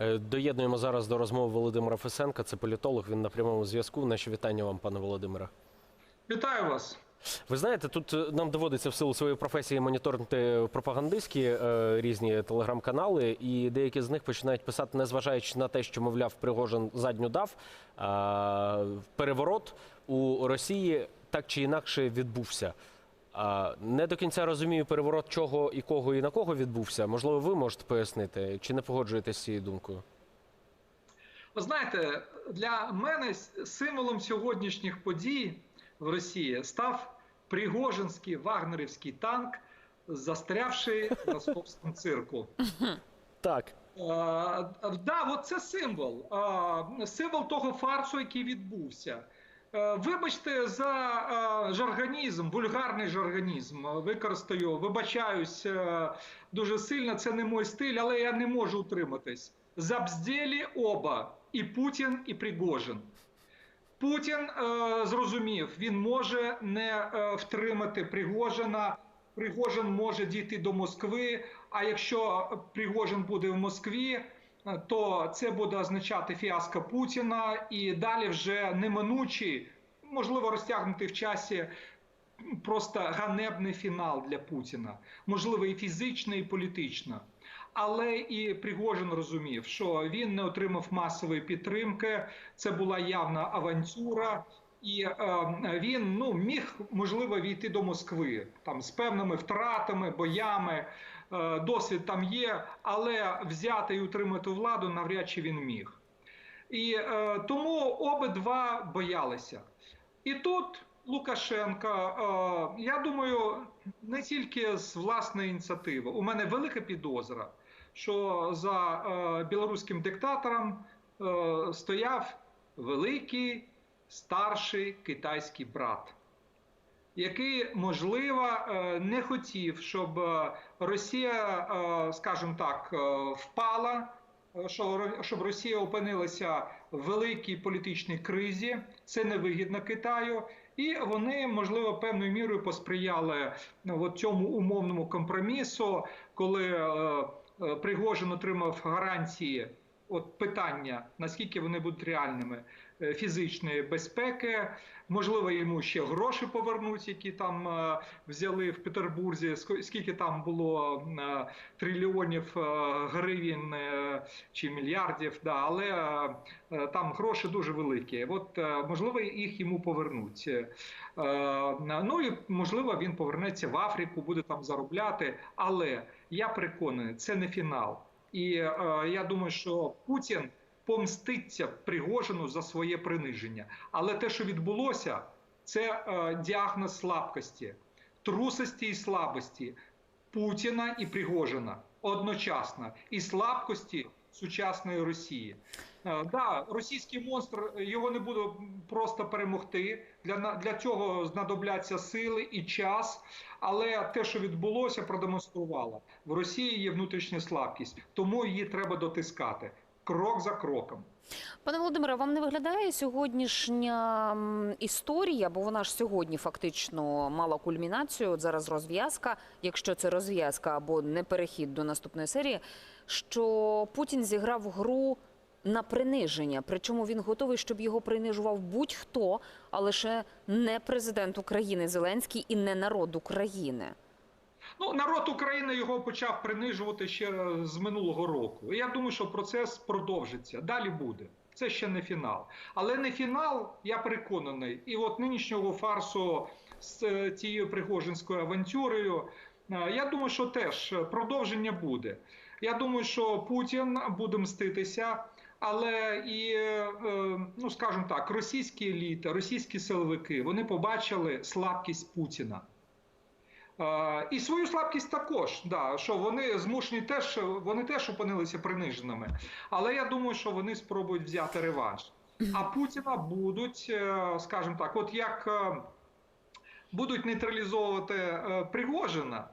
Е, Доєднуємо зараз до розмови Володимира Фесенка. Це політолог. Він на прямому зв'язку. Наші вітання вам, пане Володимире. Вітаю вас. Ви знаєте, тут е, нам доводиться в силу своєї професії моніторити пропагандистські е, різні телеграм-канали, і деякі з них починають писати, незважаючи на те, що мовляв Пригожин задню дав. е, переворот у Росії так чи інакше відбувся. Не до кінця розумію переворот чого і кого і на кого відбувся. Можливо, ви можете пояснити, чи не погоджуєтесь з цією думкою? Ви знаєте, для мене символом сьогоднішніх подій в Росії став Пригожинський вагнерівський танк, застрявший в ростовському цирку. Так. Е, да, це символ. Символ того фарсу, який відбувся. Е, Вибачте за е, жаргонізм, вульгарний жаргонізм. Е, Використаю, вибачаюсь дуже сильно. Це не мой стиль, але я не можу утриматись. Забздєлі оба і Путін, і Пригожин. Путін е, зрозумів, він може не е, втримати Пригожина. Пригожин може дійти до Москви. А якщо Пригожин буде в Москві, то це буде означати фіаско Путіна і далі вже неминучий, можливо, розтягнути в часі просто ганебний фінал для Путіна, можливо, і фізично, і політично. Але і Пригожин розумів, що він не отримав масової підтримки. Це була явна авантюра, і е, він ну міг можливо війти до Москви там з певними втратами, боями. Е, досвід там є, але взяти і утримати владу навряд чи він міг. І е, тому обидва боялися. І тут Лукашенко, е, я думаю, не тільки з власної ініціативи. У мене велика підозра, що за е, білоруським диктатором е, стояв великий старший китайський брат, який, можливо, е, не хотів, щоб е, Росія, е, скажімо так, впала. що щоб Росія опинилася в великій політичній кризі, це невигідно Китаю, і вони можливо певною мірою посприяли ну, от цьому умовному компромісу, коли Пригожин отримав гарантії. От питання, наскільки вони будуть реальними фізичної безпеки, можливо, йому ще гроші повернуть, які там е, взяли в Петербурзі. Скільки там було е, трильйонів е, гривень чи мільярдів, да, але там гроші дуже великі. От можливо, їх йому повернуть. Ну і можливо, він повернеться в Африку, буде там заробляти. Але я переконаний, це не фінал. І я думаю, що Путін помститься Пригожину за своє приниження. Але те, що відбулося, це е, діагноз слабкості, трусості і слабості Путіна і Пригожина одночасно, і слабкості сучасної Росії. Е, Да, російський монстр його не буде просто перемогти. Для для цього знадобляться сили і час. Але те, що відбулося, продемонструвало в Росії є внутрішня слабкість, тому її треба дотискати крок за кроком. Пане Володимире, вам не виглядає сьогоднішня історія, бо вона ж сьогодні фактично мала кульмінацію. От зараз розв'язка, якщо це розв'язка або не перехід до наступної серії, що Путін зіграв гру на приниження. Причому він готовий, щоб його принижував будь-хто, а лише не президент України Зеленський і не народ України. Ну, народ України його почав принижувати ще з минулого року. І я думаю, що процес продовжиться. Далі буде. Це ще не фінал. Але не фінал, я переконаний. І от нинішнього фарсу з е, цією пригожинською авантюрою. е, Я думаю, що теж продовження буде. Я думаю, що Путін буде мститися, але і, е, ну скажімо так, російські еліти, російські силовики вони побачили слабкість Путіна. І свою слабкість також, да, що вони змушені теж, вони теж опинилися приниженими. Але я думаю, що вони спробують взяти реванш. А Путіна будуть, е, скажімо так, от як е, будуть нейтралізовувати е, Пригожина,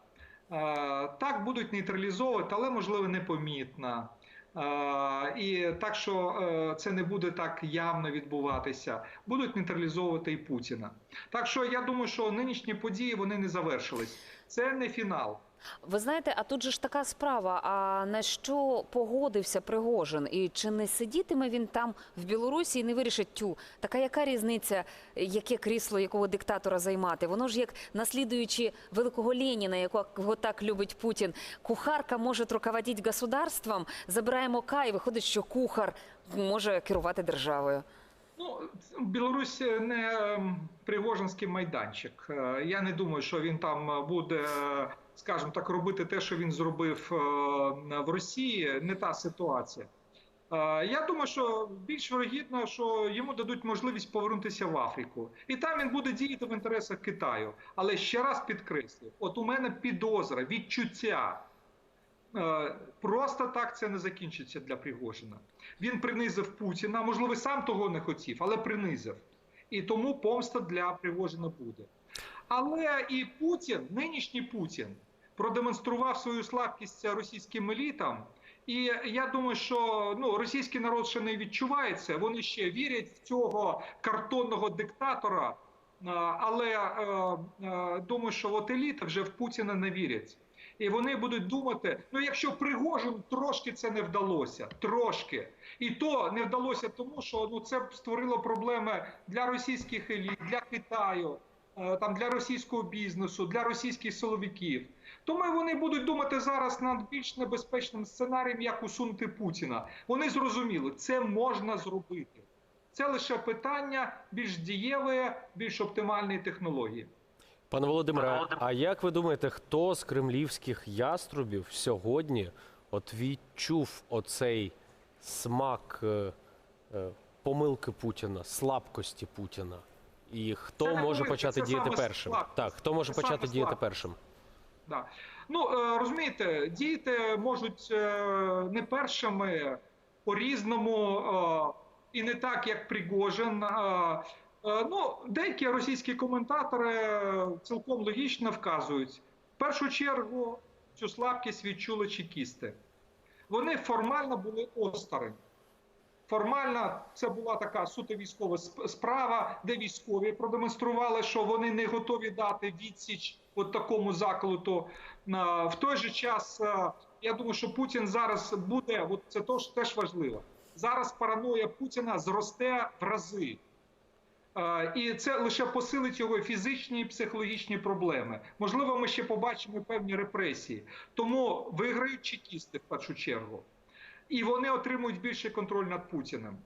так будуть нейтралізовувати, але можливо непомітно. Е, І так що е, це не буде так явно відбуватися. Будуть нейтралізовувати і Путіна. Так що я думаю, що нинішні події вони не завершились. Це не фінал. Ви знаєте, а тут же ж така справа. А на що погодився Пригожин? І чи не сидітиме він там в Білорусі і не вирішить тю? Така яка різниця, яке крісло якого диктатора займати? Воно ж як наслідуючи великого Леніна, якого так любить Путін. Кухарка може руководити государством. Забираємо К виходить, що кухар може керувати державою. Ну, Білорусь не ем, Пригожинський майданчик. Е, Я не думаю, що він там буде, скажімо так, робити те, що він зробив е, в Росії. Не та ситуація. Е, Я думаю, що більш вирогідно, що йому дадуть можливість повернутися в Африку, і там він буде діяти в інтересах Китаю. Але ще раз підкреслю: от у мене підозра, відчуття. Е, Просто так це не закінчиться для Пригожина. Він принизив Путіна, можливо, сам того не хотів, але принизив. І тому помста для Пригожина буде. Але і Путін, нинішній Путін, продемонстрував свою слабкість російським елітам. І я думаю, що ну, російський народ ще не відчуває це. Вони ще вірять в цього картонного диктатора. Е, Але е, думаю, що от еліта вже в Путіна не вірять. І вони будуть думати: ну якщо Пригожин трошки це не вдалося, трошки, і то не вдалося, тому що ну це створило проблеми для російських еліт, для Китаю, е, там для російського бізнесу, для російських силовиків. Тому вони будуть думати зараз над більш небезпечним сценарієм, як усунути Путіна. Вони зрозуміли, це можна зробити. Це лише питання більш дієвої, більш оптимальної технології. Пане Володимире, а як ви думаєте, хто з кремлівських яструбів сьогодні от відчув оцей смак е, е, помилки Путіна, слабкості Путіна? І хто Це може почати діяти першим? слабкість. Так, хто може Це почати діяти слабкість. першим? Да. Ну е, розумієте, діяти можуть е, не першими по-різному е, і не так, як Пригожин. Е, е, Ну, деякі російські коментатори цілком логічно вказують. В першу чергу цю слабкість відчули чекісти. Вони формально були осторонь. Формально це була така суто військова справа, де військові продемонстрували, що вони не готові дати відсіч от такому заколоту. А, В той же час я думаю, що Путін зараз буде, от це теж важливо. Зараз параноя Путіна зросте в рази. І це лише посилить його фізичні і психологічні проблеми. Можливо, ми ще побачимо певні репресії. Тому виграють чекісти в першу чергу, і вони отримують більший контроль над Путіним.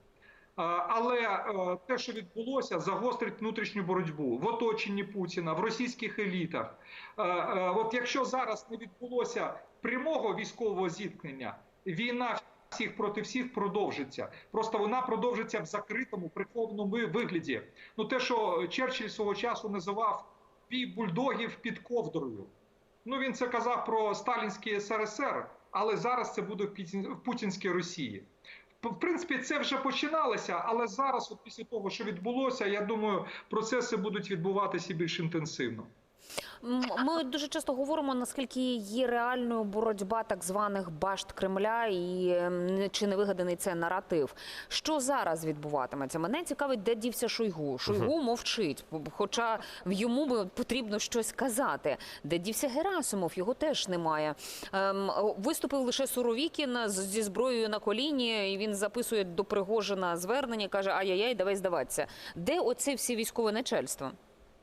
Але е, те, що відбулося, загострить внутрішню боротьбу в оточенні Путіна, в російських елітах. Е, е, От якщо зараз не відбулося прямого військового зіткнення, війна всіх проти всіх продовжиться. Просто вона продовжиться в закритому прихованому вигляді. Ну те, що Черчилль свого часу називав бій бульдогів під ковдрою. Ну він це казав про сталінський СРСР, але зараз це буде в путінській Росії. В принципі, це вже починалося, але зараз, от після того, що відбулося, я думаю, процеси будуть відбуватися більш інтенсивно. Ми дуже часто говоримо, наскільки є реальною боротьба так званих башт Кремля і ем, не- чи не вигаданий це наратив. Що зараз відбуватиметься? Мене цікавить, де дівся Шойгу. Шойгу мовчить, хоча в йому би потрібно щось казати. Де дівся Герасимов? Його теж немає. Ем, виступив лише Суровікін зі зброєю на коліні, і він записує до Пригожина звернення, каже: Ай-яй-яй, давай здаватися. Де оце всі військове начальство?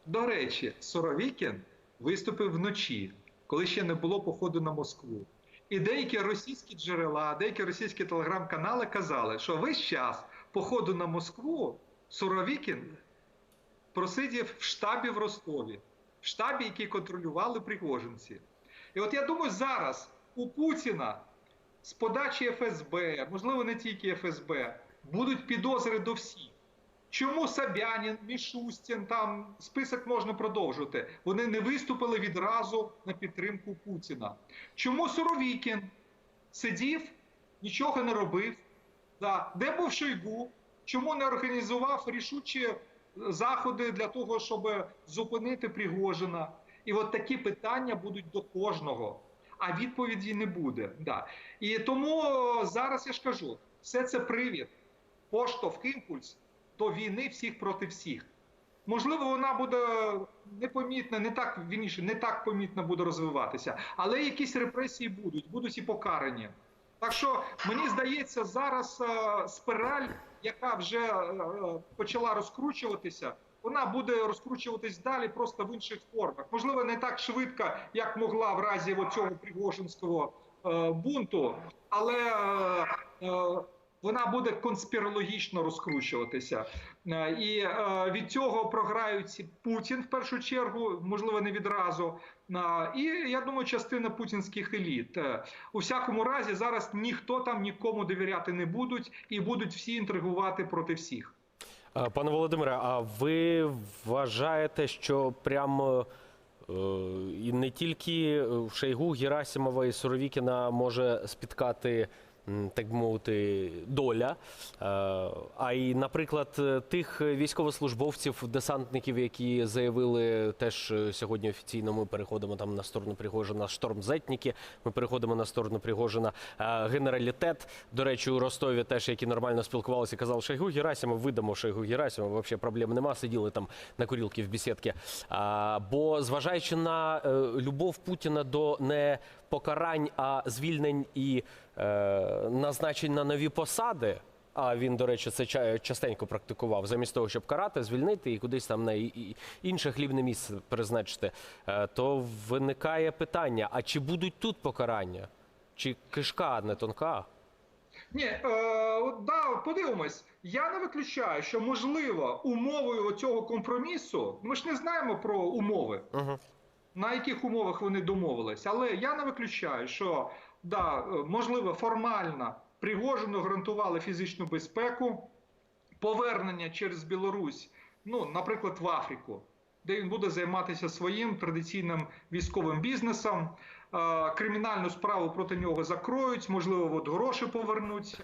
До речі, Соровікін виступив вночі, коли ще не було походу на Москву. І деякі російські джерела, деякі російські телеграм-канали казали, що весь час походу на Москву Суровікін просидів в штабі в Ростові, в штабі, який контролювали пригожинці. І от я думаю, зараз у Путіна з подачі ФСБ, можливо, не тільки ФСБ, будуть підозри до всіх. Чому Собянін, Мішустін, там список можна продовжувати? Вони не виступили відразу на підтримку Путіна. Чому Суровікін сидів, нічого не робив? Да. Де був Шойгу? Чому не організував рішучі заходи для того, щоб зупинити Пригожина? І от такі питання будуть до кожного, а відповіді не буде. Да. І тому зараз я ж кажу, все це привід, поштовх імпульс до війни всіх проти всіх. Можливо, вона буде непомітна, не так вірніше, не так помітно буде розвиватися, але якісь репресії будуть, будуть і покарані. Так що мені здається, зараз е, спираль, яка вже е, е, почала розкручуватися, вона буде розкручуватись далі просто в інших формах. Можливо, не так швидко, як могла в разі цього Пригожинського бунту, але вона буде конспірологічно розкручуватися. Е, І е, від цього програють Путін в першу чергу, можливо, не відразу. Е, І я думаю, частина путінських еліт. У всякому разі, зараз ніхто там нікому довіряти не будуть, і будуть всі інтригувати проти всіх. Пане Володимире, а ви вважаєте, що прямо і не тільки Шойгу, Герасимова і Суровікіна може спіткати, так би мовити, доля, е, а й, наприклад, тих військовослужбовців, десантників, які заявили теж е, сьогодні офіційно, ми переходимо там на сторону Пригожина, штормзетніки, ми переходимо на сторону Пригожина, Е, генералітет. До речі, у Ростові теж, які нормально спілкувалися, казав Шойгу Герасимов, видамо Шойгу Герасимов, взагалі проблем нема, сиділи там на курілки в бесідці. Бо зважаючи на любов Путіна до не покарань, а звільнень і е, назначень на нові посади. А він, до речі, це частенько практикував, замість того, щоб карати, звільнити і кудись там на інше хлібне місце призначити. Е, То виникає питання: а чи будуть тут покарання? Чи кишка не тонка? Ні, е, да, подивимось. Я не виключаю, що можливо умовою цього компромісу. Ми ж не знаємо про умови. Угу. На яких умовах вони домовились. Але я не виключаю, що да, можливо, формально Пригожину гарантували фізичну безпеку, повернення через Білорусь, ну, наприклад, в Африку, де він буде займатися своїм традиційним військовим бізнесом. Кримінальну справу проти нього закроють, можливо, от гроші повернуть,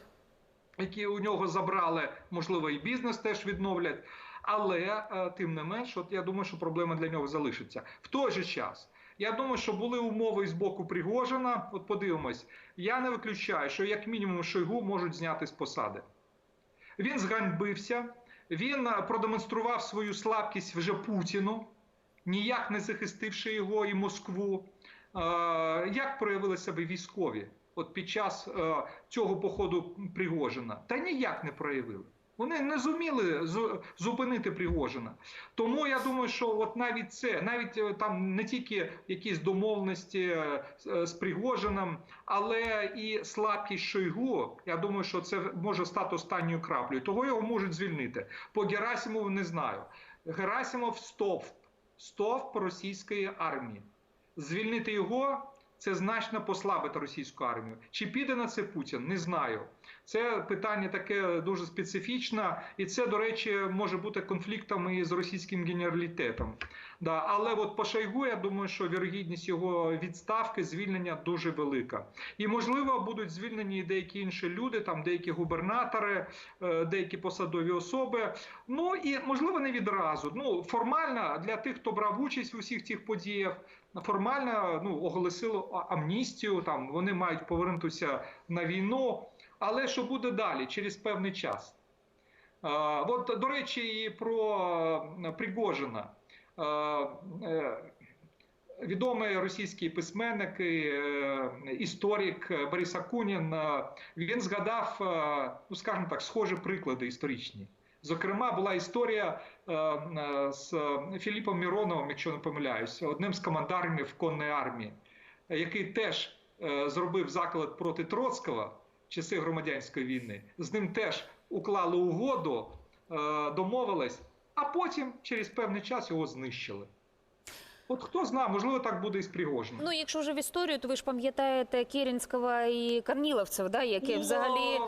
які у нього забрали, можливо, і бізнес теж відновлять. Але е, тим не менш, от я думаю, що проблема для нього залишиться. В той же час, я думаю, що були умови з боку Пригожина. От подивимось, я не виключаю, що як мінімум Шойгу можуть зняти з посади. Він зганьбився, він е, продемонстрував свою слабкість вже Путіну, ніяк не захистивши його і Москву. Е, Як проявили себе військові от під час цього походу Пригожина? Та ніяк не проявили. Вони не зуміли зупинити Пригожина. Тому я думаю, що от навіть це, навіть е, там не тільки якісь домовленості е, е, з Пригожином, але і слабкість Шойгу, я думаю, що це може стати останньою краплею. Того його можуть звільнити. По Герасимову не знаю. Герасимов стовп, стовп російської армії. Звільнити його це значно послабити російську армію. Чи піде на це Путін? Не знаю. Це питання таке дуже специфічне, і це, до речі, може бути конфліктом і з російським генералітетом. Да, але от по Шойгу, я думаю, що вірогідність його відставки, звільнення дуже велика. І можливо будуть звільнені і деякі інші люди, там деякі губернатори, е, деякі посадові особи. Ну і можливо не відразу. Ну формально для тих, хто брав участь у всіх цих подіях. Формально ну оголосили а- амністію. Там вони мають повернутися на війну. Але що буде далі через певний час? От, до речі, і про Пригожина. Е, Відомий російський письменник, і, е, історик Борис Акунін, він згадав, ну скажімо так, схожі приклади історичні. Зокрема, була історія з Філіпом Міроновим, якщо не помиляюсь, одним з командарів конної армії, який теж е, зробив заклад проти Троцького в часи громадянської війни. З ним теж уклали угоду, е, домовились, а потім через певний час його знищили. От хто знає, можливо, так буде і з Пригожиним. Ну, якщо вже в історію, то ви ж пам'ятаєте Керенського і Корніловцев, да, яке Ну, взагалі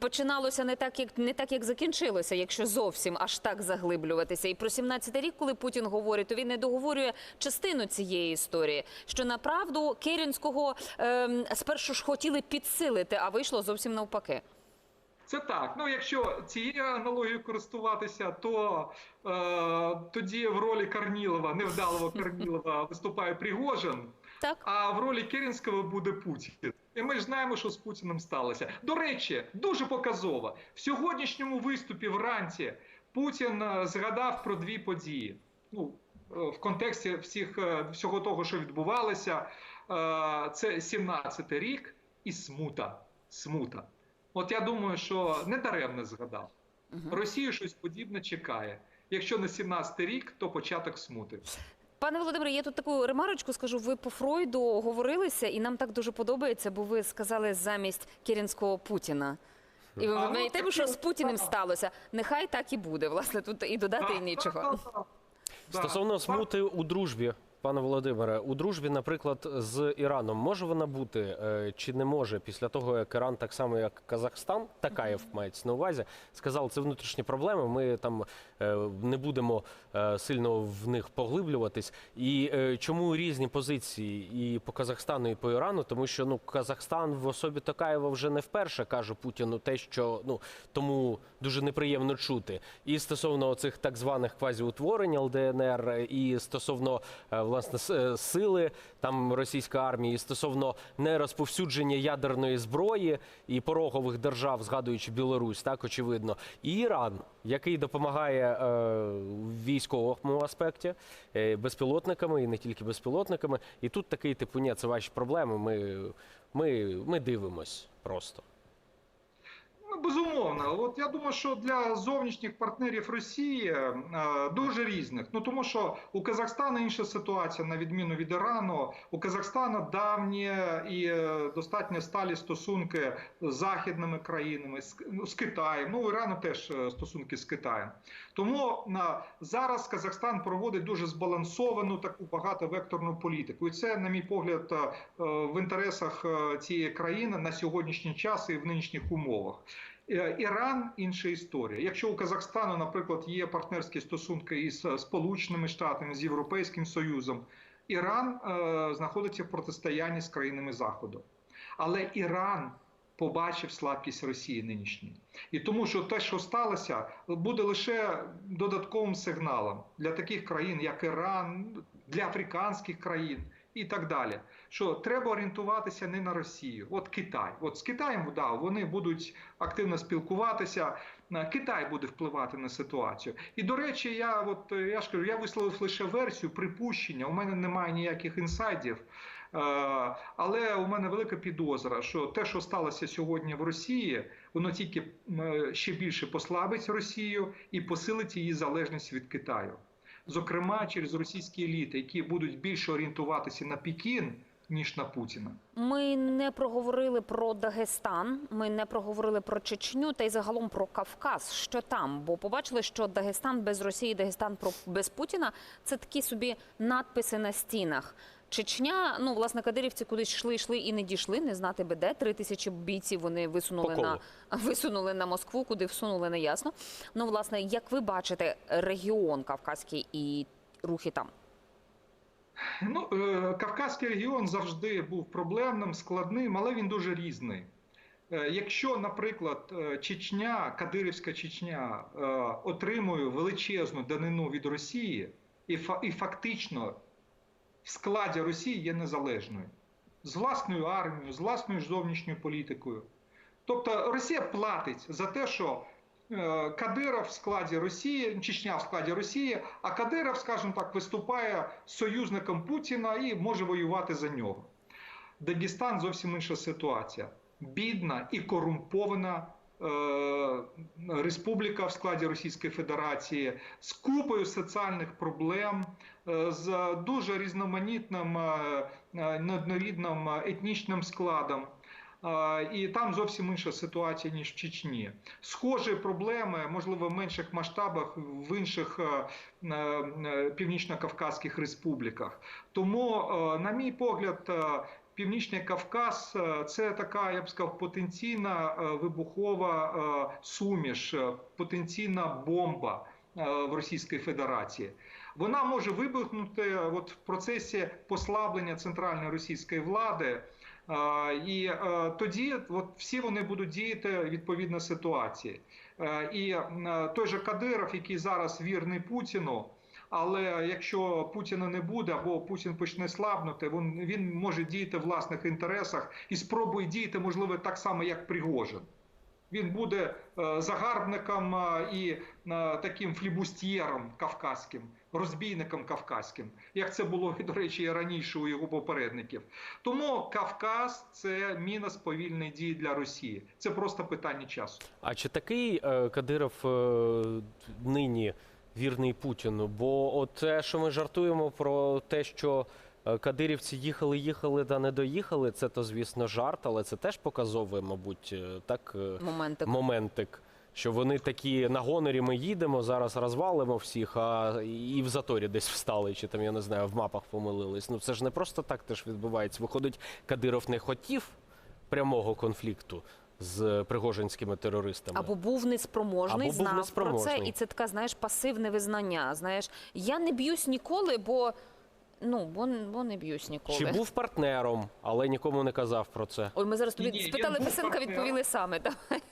починалося не так, як не так, як закінчилося, якщо зовсім аж так заглиблюватися. І про 17-й рік, коли Путін говорить, то він не договорює частину цієї історії. Що направду Керенського ем, спершу ж хотіли підсилити, а вийшло зовсім навпаки. Це так. Ну, якщо цією аналогією користуватися, то е, тоді в ролі Корнілова, невдалого Корнілова, виступає Пригожин, Так. а в ролі Керенського буде Путін. І ми ж знаємо, що з Путіним сталося. До речі, дуже показово. В сьогоднішньому виступі вранці Путін е, згадав про дві події. Ну, е, в контексті всіх, е, всього того, що відбувалося, е, це 17-й рік і смута. Смута. От я думаю, що не даремно згадав. Росію щось подібне чекає. Якщо не 17-й рік, то початок смути. Пане Володимире, я тут таку ремарочку скажу. Ви по Фройду говорилися, і нам так дуже подобається, бо ви сказали замість Керенського Путіна. І ви А, ну, що з Путіним сталося? Нехай так і буде. Власне, тут і додати Так, нічого. так, так, так. Да. Стосовно смути у дружбі, пане Володимире, у дружбі, наприклад, з Іраном, може вона бути е, чи не може після того, як Іран, так само як Казахстан, Такаєв мається на увазі, сказав, це внутрішні проблеми. Ми там е, не будемо е, сильно в них поглиблюватись. І чому різні позиції і по Казахстану, і по Ірану? Тому що ну Казахстан в особі Токаєва вже не вперше каже Путіну те, що ну тому дуже неприємно чути. І стосовно цих так званих квазіутворень ЛДНР, і стосовно е, власне е, сили там російської армії, стосовно нерозповсюдження ядерної зброї і порогових держав, згадуючи Білорусь, так очевидно, і Іран, який допомагає е, в військовому аспекті е, безпілотниками і не тільки безпілотниками. І тут такий типу, ні, це ваші проблеми. Ми, ми, ми дивимось просто. Ну, безумовно, от я думаю, що для зовнішніх партнерів Росії е, дуже різних. Ну тому що у Казахстана інша ситуація, на відміну від Ірану. У Казахстана давні і е, достатньо сталі стосунки з західними країнами, з, ну, Китаєм. Ну, у Ірану теж е, стосунки з Китаєм. Тому на зараз Казахстан проводить дуже збалансовану таку багатовекторну політику. І це, на мій погляд, в інтересах цієї країни на сьогоднішній час і в нинішніх умовах. Е, Іран інша історія. Якщо у Казахстану, наприклад, є партнерські стосунки із е, Сполученими Штатами, з Європейським Союзом, Іран е, знаходиться в протистоянні з країнами Заходу. Але Іран побачив слабкість Росії нинішньої. І тому, що те, що сталося, буде лише додатковим сигналом для таких країн, як Іран, для африканських країн і так далі. Що треба орієнтуватися не на Росію, от Китай. От з Китаєм да, вони будуть активно спілкуватися. Е, Китай буде впливати на ситуацію. І до речі, я от е, я ж кажу, я висловив лише версію припущення. У мене немає ніяких інсайдів. Е, Але у мене велика підозра, що те, що сталося сьогодні в Росії, воно тільки ще більше послабить Росію і посилить її залежність від Китаю. Зокрема, через російські еліти, які будуть більше орієнтуватися на Пекін, ніж на Путіна. Ми не проговорили про Дагестан, ми не проговорили про Чечню та й загалом про Кавказ. Що там? Бо побачили, що Дагестан без Росії, Дагестан без Путіна це такі собі надписи на стінах. Чечня, ну власне, кадирівці кудись йшли, йшли і не дійшли, не знати би де. Три тисячі бійців вони висунули на висунули на Москву, куди всунули, не ясно. Ну, власне, як ви бачите регіон Кавказький і рухи там? Ну, е, Кавказький регіон завжди був проблемним, складним, але він дуже різний. Е, Якщо, наприклад, е, Чечня, Кадирівська Чечня отримує величезну данину від Росії і, фа- і фактично в складі Росії є незалежною з власною армією, з власною зовнішньою політикою. Тобто Росія платить за те, що е, Кадиров в складі Росії, Чечня в складі Росії, а Кадиров, скажімо так, виступає союзником Путіна і може воювати за нього. Дагестан зовсім інша ситуація. Бідна і корумпована республіка в складі Російської Федерації з купою соціальних проблем, е, з дуже різноманітним е, е, неоднорідним е, етнічним складом. Е, І там зовсім інша ситуація, ніж в Чечні. Схожі проблеми, можливо, в менших масштабах в інших е, е, північно-кавказьких республіках. Тому, е, на мій погляд, е, Північний Кавказ е, це така, я б сказав, потенційна е, вибухова е, суміш, потенційна бомба в Російській Федерації. Вона може вибухнути от в процесі послаблення центральної російської влади. І тоді от всі вони будуть діяти відповідно ситуації. І той же Кадиров, який зараз вірний Путіну, але якщо Путіна не буде або Путін почне слабнути, він, він може діяти в власних інтересах і спробує діяти, можливо, так само, як Пригожин. Він буде е, загарбником е, і е, таким флібустьєром кавказьким, розбійником кавказьким, як це було до речі і раніше у його попередників. Тому Кавказ це міна сповільної дії для Росії. Це просто питання часу. А чи такий Кадиров нині вірний Путіну? Бо от те, що ми жартуємо про те, що е, кадирівці їхали, їхали та не доїхали, це то, звісно, жарт, але це теж показовує, мабуть, е, так е, Моменти. моментик. Що вони такі на гонорі ми їдемо, зараз розвалимо всіх, а і в заторі десь встали, чи там я не знаю, в мапах помилились. Ну це ж не просто так теж відбувається. Виходить, Кадиров не хотів прямого конфлікту з пригожинськими терористами. Або був неспроможний, Або був знав про це, і це така, знаєш, пасивне визнання. Знаєш, я не б'юсь ніколи, бо ну бо, бо не б'юсь ніколи. Чи був партнером, але нікому не казав про це. Ой, ми зараз тобі Ні, ні, спитали він був Писенка, партнером. відповіли саме. Давай.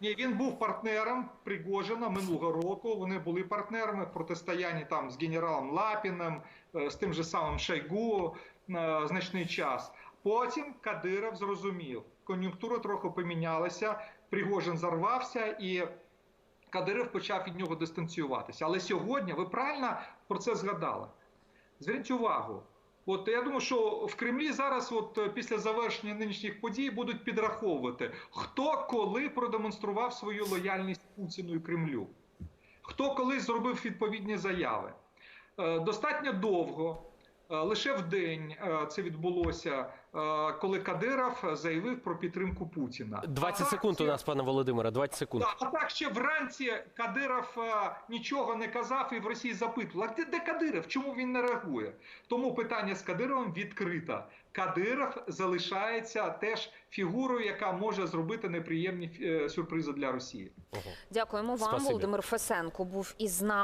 Ні, він був партнером Пригожина минулого року. Вони були партнерами в протистоянні там з генералом Лапіним, е, з тим же самим Шойгу е, значний час. Потім Кадиров зрозумів, кон'юнктура трохи помінялася, Пригожин зарвався і. Кадиров почав від нього дистанціюватися. Але сьогодні ви правильно про це згадали. Зверніть увагу. От я думаю, що в Кремлі зараз, от після завершення нинішніх подій, будуть підраховувати, хто коли продемонстрував свою лояльність Путіну і Кремлю, хто коли зробив відповідні заяви. Е, Достатньо довго, лише в день е, це відбулося, е, коли Кадиров заявив про підтримку Путіна. 20 секунд у нас, пане Володимире, 20 секунд. а так ще вранці Кадиров е, нічого не казав і в Росії запитували, а де, де Кадиров? Чому він не реагує? Тому питання з Кадировим відкрито. Кадиров залишається теж фігурою, яка може зробити неприємні е, сюрпризи для Росії. Дякуємо вам. Спасибі. Володимир Фесенко був із нами.